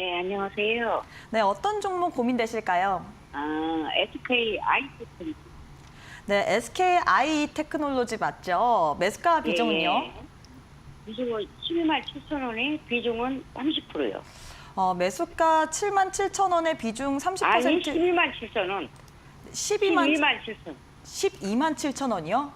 네, 안녕하세요. 네, 어떤 종목 고민되실까요? 아, SK 아이테크. 네, SKI 테크놀로지 맞죠? 매수가 비중은요? 예. 비중은 12만 7천 원에 비중은 30%요. 어, 매수가 7만 7천 원의 비중 30% 아니, 12만 7천 원. 12만 12만 7천. 12만 7천 원이요?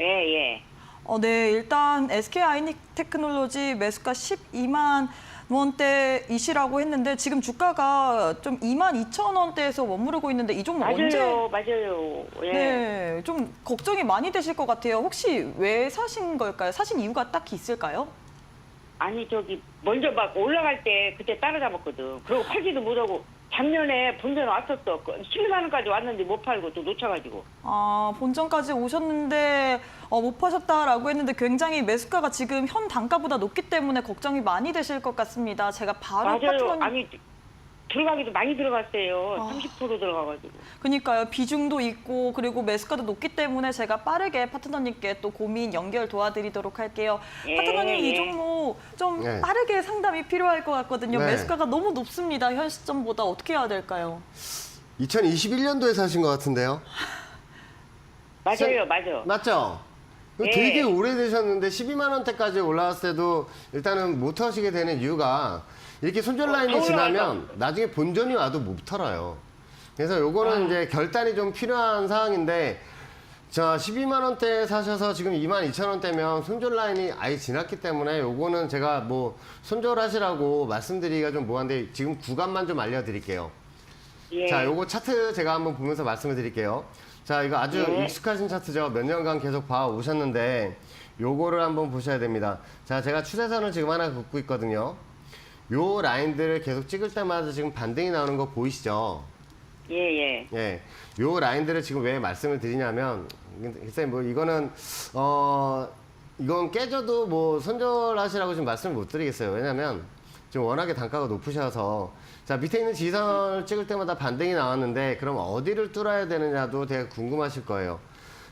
예, 예. 어, 네, 일단 SKI 테크놀로지 매수가 12만 원대이시라고 했는데 지금 주가가 좀 2만 2천 원대에서 머무르고 있는데 이 종목 언제 맞아요, 맞아요. 예. 네, 좀 걱정이 많이 되실 것 같아요. 혹시 왜 사신 걸까요? 사신 이유가 딱히 있을까요? 아니, 저기, 먼저 막 올라갈 때 그때 따라잡았거든. 그리고 팔지도 못하고 작년에 본전 왔었어. 12만 원까지 왔는데 못 팔고 또 놓쳐가지고. 아, 본전까지 오셨는데 어, 못 파셨다라고 했는데 굉장히 매수가가 지금 현 단가보다 높기 때문에 걱정이 많이 되실 것 같습니다. 제가 바로 맞아요. 파트너님 아니, 들어가기도 많이 들어갔어요. 아. 30% 들어가가지고. 그러니까요. 비중도 있고 그리고 매수가도 높기 때문에 제가 빠르게 파트너님께 또 고민 연결 도와드리도록 할게요. 예, 파트너님 이 예. 종목 좀 네. 빠르게 상담이 필요할 것 같거든요. 네. 매수가가 너무 높습니다. 현 시점보다 어떻게 해야 될까요? 2021년도에 사신 것 같은데요? 맞아요, 맞아요. 맞죠? 그 네. 되게 오래되셨는데 12만 원대까지 올라왔을 때도 일단은 못 하시게 되는 이유가 이렇게 손절 어, 라인이 더 지나면. 나중에 본전이 와도 못 털어요. 그래서 요거는 아. 이제 결단이 좀 필요한 상황인데 자 12만 원대 사셔서 지금 2만 2천 원대면 손절 라인이 아예 지났기 때문에 요거는 제가 뭐 손절하시라고 말씀드리기가 좀 뭐한데 지금 구간만 좀 알려드릴게요. 예. 자, 요거 차트 제가 한번 보면서 말씀을 드릴게요. 자, 이거 아주 네. 익숙하신 차트죠. 몇 년간 계속 봐 오셨는데 요거를 한번 보셔야 됩니다. 자, 제가 추세선을 지금 하나 긋고 있거든요. 요 라인들을 계속 찍을 때마다 지금 반등이 나오는 거 보이시죠? 예, 예. 예. 요 라인들을 지금 왜 말씀을 드리냐면 글쎄 뭐 이거는 어 이건 깨져도 뭐 손절하시라고 지금 말씀을 못 드리겠어요. 왜냐면 지금 워낙에 단가가 높으셔서 자 밑에 있는 지선을 찍을 때마다 반등이 나왔는데 그럼 어디를 뚫어야 되느냐도 되게 궁금하실 거예요.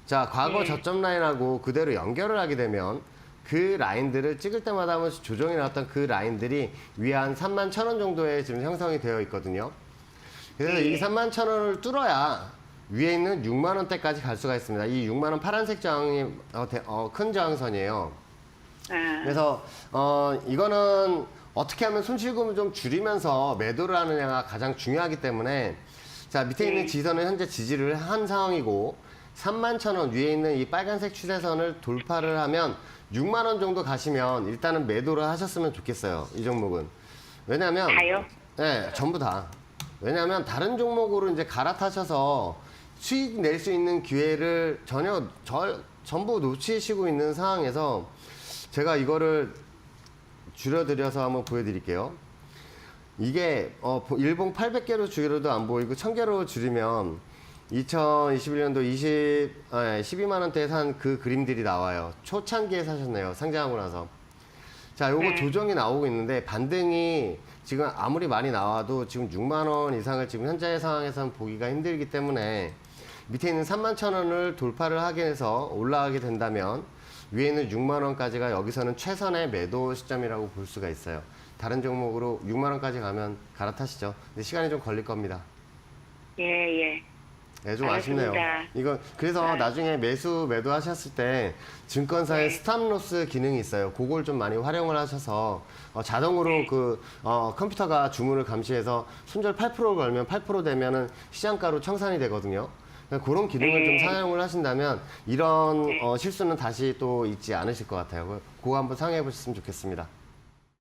자 과거 네. 저점 라인하고 그대로 연결을 하게 되면 그 라인들을 찍을 때마다 한 번씩 조정이 나왔던 그 라인들이 위에 한 3만 천 원 정도에 지금 형성이 되어 있거든요. 그래서 네. 이 3만 천 원을 뚫어야 위에 있는 6만 원대까지 갈 수가 있습니다. 이 6만 원 파란색 저항이 어, 대- 어, 큰 저항선이에요. 아, 그래서 어, 이거는 어떻게 하면 손실금을 좀 줄이면서 매도를 하느냐가 가장 중요하기 때문에 자 밑에 있는 네. 지선은 현재 지지를 한 상황이고 3만 천 원 위에 있는 이 빨간색 추세선을 돌파를 하면 6만 원 정도 가시면 일단은 매도를 하셨으면 좋겠어요. 이 종목은 왜냐하면 다요? 네, 전부 다. 왜냐하면 다른 종목으로 이제 갈아타셔서 수익 낼 수 있는 기회를 전혀 저, 전부 놓치시고 있는 상황에서 제가 이거를 줄여드려서 한번 보여드릴게요. 이게 어, 보- 일봉 800개로 줄여도 안 보이고 1000개로 줄이면 2021년도 20, 아, 12만 원대에 산 그 그림들이 나와요. 초창기에 사셨네요. 상장하고 나서. 자, 요거 네. 조정이 나오고 있는데 반등이 지금 아무리 많이 나와도 지금 6만 원 이상을 지금 현재 상황에서는 보기가 힘들기 때문에 밑에 있는 3만 천 원을 돌파를 하게 해서 올라가게 된다면 위에 있는 6만 원까지가 여기서는 최선의 매도 시점이라고 볼 수가 있어요. 다른 종목으로 6만 원까지 가면 갈아타시죠. 근데 시간이 좀 걸릴 겁니다. 예, 예. 네, 좀 알겠습니다. 아쉽네요. 이거 그래서 네. 나중에 매수 매도하셨을 때 증권사에 네. 스탑로스 기능이 있어요. 그걸 좀 많이 활용을 하셔서 어, 자동으로 네. 그 어, 컴퓨터가 주문을 감시해서 손절 8% 걸면 8% 되면은 시장가로 청산이 되거든요. 그러니까 그런 기능을 네. 좀 사용을 하신다면 이런 네. 어, 실수는 다시 또 있지 않으실 것 같아요. 그거 한번 사용해 보셨으면 좋겠습니다.